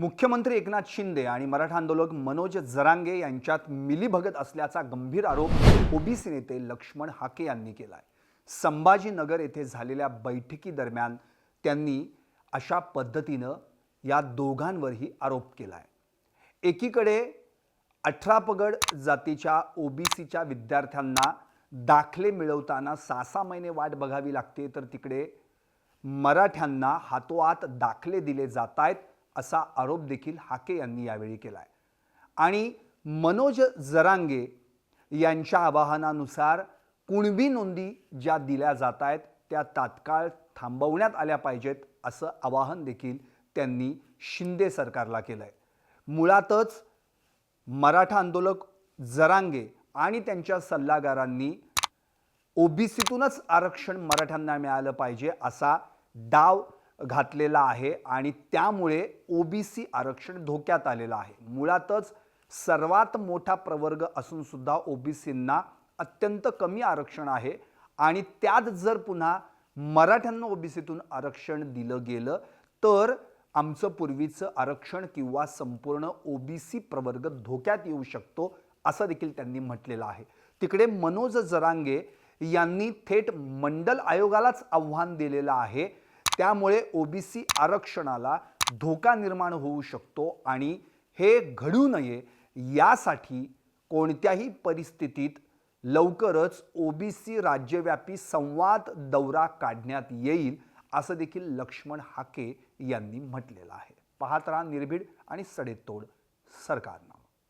मुख्यमंत्री एकनाथ शिंदे आणि मराठा आंदोलक मनोज जरांगे यांच्यात मिलीभगत असल्याचा गंभीर आरोप ओबीसी नेते लक्ष्मण हाके यांनी केला आहे संभाजीनगर येथे झालेल्या बैठकीदरम्यान त्यांनी अशा पद्धतीनं या दोघांवरही आरोप केला आहे एकीकडे अठरा पगड जातीच्या ओबीसीच्या विद्यार्थ्यांना दाखले मिळवताना सहा सहा महिने वाट बघावी लागते तर तिकडे मराठ्यांना हातोहात दाखले दिले जात आहेत असा आरोप देखील हाके यांनी यावेळी केला आहे आणि मनोज जरांगे यांच्या आवाहनानुसार कुणबी नोंदी ज्या दिल्या जात आहेत त्या तात्काळ थांबवण्यात आल्या पाहिजेत असं आवाहन देखील त्यांनी शिंदे सरकारला केलं आहे मुळातच मराठा आंदोलक जरांगे आणि त्यांच्या सल्लागारांनी ओबीसीतूनच आरक्षण मराठ्यांना मिळालं पाहिजे असा डाव घातलेला आहे आणि त्यामुळे ओबीसी आरक्षण धोक्यात आलेलं आहे. मुळातच सर्वात मोठा प्रवर्ग असूनसुद्धा ओ बी ओबीसींना अत्यंत कमी आरक्षण आहे आणि त्यात जर पुन्हा मराठ्यांना ओबीसीतून आरक्षण दिलं गेलं तर आमचं पूर्वीचं आरक्षण किंवा संपूर्ण ओबीसी प्रवर्ग धोक्यात येऊ शकतो असं देखील त्यांनी म्हटलेलं आहे. तिकडे मनोज जरांगे यांनी थेट मंडल आयोगालाच आव्हान दिलेलं आहे त्यामुळे ओबीसी आरक्षणाला धोका निर्माण होऊ शकतो आणि हे घडू नये यासाठी कोणत्याही परिस्थितीत लवकरच ओबीसी राज्यव्यापी संवाद दौरा काढण्यात येईल असं देखील लक्ष्मण हाके यांनी म्हटलेलं आहे. पाहत राहा निर्भीड आणि सडेतोड सरकारनं.